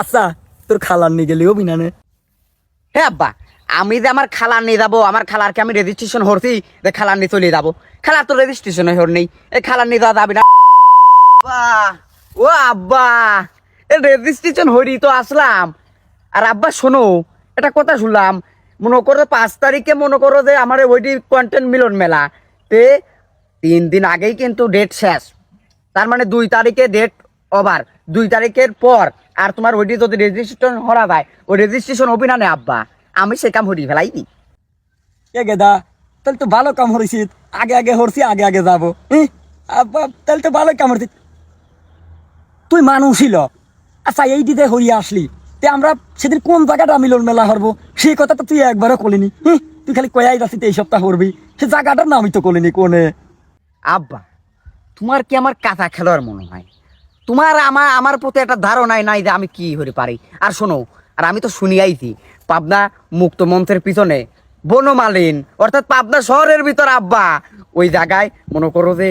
আচ্ছা তোর খালার নিয়ে হ্যাঁ আব্বা, আমি যে আমার খালার নিয়ে যাব, আমার খালারকে আমি রেজিস্ট্রেশন হরছি যে খালার নিয়ে চলে যাব। খালার তো রেজিস্ট্রেশন হর নেই এই খালার নিয়ে যাওয়া যাবে না। ও আব্বা, এ রেজিস্ট্রেশন হরি তো আসলাম। আর আব্বা, শোনো এটা কথা শুনলাম, মনে করো পাঁচ তারিখে মনে করো যে আমার ওইটি কন্টেন্ট মিলন মেলা, তে তিন দিন আগেই কিন্তু ডেট শেষ। তার মানে দুই তারিখে ডেট ওভার দুই তারিখের পর আর তোমার ওইটি যদি রেজিস্ট্রেশন হরা যায় ওই রেজিস্ট্রেশন হবি না আব্বা আমি সে কাম হরি ফেলাই দি এ গেদা তাহলে তো ভালো কাম হরিস আগে আগে হরছি আগে আগে যাব? আব্বা তাহলে তো ভালো কাম হরছি। তুই মানুষই ল আচ্ছা এই দিতে হরিয়া আসলি। তে আমরা সেদিন কোন জায়গাটা মিলন মেলা হরবো? সেই কথাটা তুই একবারও কলিনি? তুই খালি কয়াই যাচ্ছি এই সপ্তাহ হরবি। সে জায়গাটার নামই তো কলিনি কোনে? আব্বা তোমার কি আমার কাঁথা খেলোয়াড় মনে হয়? তোমার আমার আমার প্রতি একটা ধারণাই নাই যে আমি কি হতে পারি। আর শোনো, আর আমি তো শুনি আইছি পাবনা মুক্ত মঞ্চের পিছনে বনমালিন, অর্থাৎ পাবনা শহরের ভিতর আব্বা, ওই জায়গায় মনে করো যে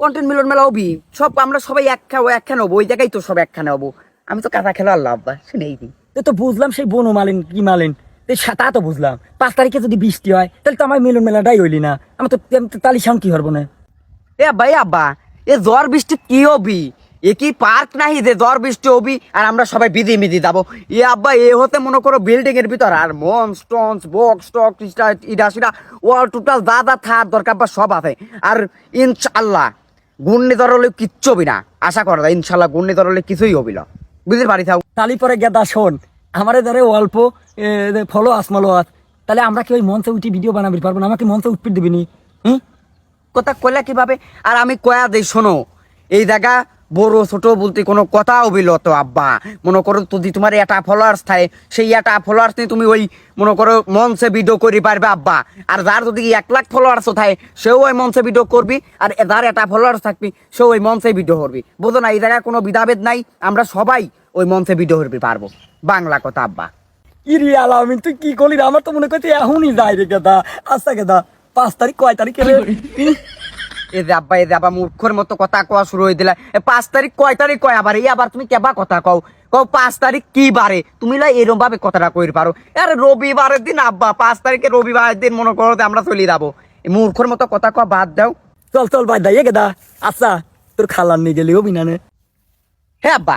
কন্টেন্ট মিলন মেলা হবি, সব আমরা সবাই একখানে একখানে হব ওই জায়গায় তো সব একখানে হব আমি তো কাঁথা খেলোয়াড় লা আব্বা শুনেই দিই তো তো বুঝলাম সেই বনু মালিন কি মালিন, তো তা বুঝলাম। পাঁচ তারিখে যদি বৃষ্টি হয়, তাহলে তো আমার মিলন মেলাটাই হইলি না। আমি তো তালি সাউন্ড কি হরবো না? এ ভাই আব্বা, এ জ্বর বৃষ্টি কি হবি? এ কি পার্ক নাহি যে জ্বর বৃষ্টি হবি আর আমরা সবাই বিধি মিধি যাব। এ আব্বা এ হতে মনে করো বিল্ডিং এর ভিতর আর মন স্টনস বক্স টক ইটা সিটা ওয়াল টোটাল যা যা থার দরকার বা সব আছে। আর ইনশাল্লাহ ঘূর্ণিঝড় হলে কিচ্ছু হবি না। আশা করা যায় ইনশাল্লাহ ঘূর্ণিঝড় হলে কিছুই হবি না। বুঝতে পারি থাও? তালি পরে গেদা শোন আমারে ধরে অল্প ফলো আসমালো আস তাহলে আমরা কি ওই মঞ্চে উঠি ভিডিও বানাবি? পারব না আমাকে মঞ্চে উঠতে দিবি নি? হুম? কথা কইলা কীভাবে? আর আমি কয়া দেই শোনো এই জায়গা বড় ছোট বলতে কোনো কথা হবিল তো আব্বা। মনে করো যদি তোমার এটা ফলোয়ার্স থাকে সেই এটা ফলোয়ার্স নিয়ে তুমি ওই মনে করো মঞ্চে ভিডিও করি পারবে আব্বা। আর যার যদি এক লাখ ফলোয়ার্স থাকে সেও ওই মঞ্চে ভিডিও করবি। আর যার এটা ফলোয়ার্স থাকবি সেও ওই মঞ্চে ভিডিও করবি। বুঝো না এই জায়গায় কোনো বিধাভেদ নাই। আমরা সবাই ওই মঞ্চে ভিডিও করবি পারব। বাংলা কথা আব্বা। ইরি আলামিন তুই কি করলি আমার তো মনে করছি এখনই যাই রে গেদা। আচ্ছা গেদা পাঁচ তারিখ কয় তারিখে? এ যে আব্বা এ যে আবার মূর্খর মতো কথা কওয়া শুরু হয়ে দিলা। এ পাঁচ তারিখ কয় তারিখ কয় আবার? এই আবার তুমি কেবা কথা কও? কও পাঁচ তারিখ কি বারে? তুমি লা এরম ভাবে কথাটা কইর পারো। আরে রবিবারের দিন আব্বা পাঁচ তারিখে রবিবারের দিন মনে করো আমরা চলে যাব। মূর্খর মতো কথা কওয়া বাদ দাও। চল চল ভাই দাইয়ে গেদা আচ্ছা তোর খালার নিয়ে গেলি হবি না। নে? হ্যাঁ আব্বা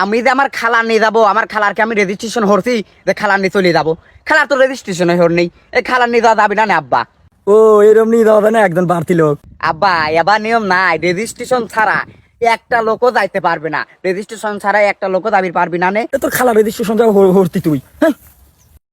আমি যে আমার খালার নিয়ে যাব আমার খালারকে আমি রেজিস্ট্রেশন হরছি যে খালার নিয়ে চলে যাব। খালার তো রেজিস্ট্রেশন হর নেই। এই খালার নিয়ে যাওয়া যাবে না না আব্বা। ও এরম নিয়ে যাওয়া না একজন বাড়তি লোক। আব্বা, এবার নিয়ম নাই রেজিস্ট্রেশন ছাড়া একটা লোকও যাইতে পারবে না। রেজিস্ট্রেশন ছাড়া একটা লোকও দাবি পারবি না নে। তোর খালা রেজিস্ট্রেশন হরতি তুই হ্যাঁ?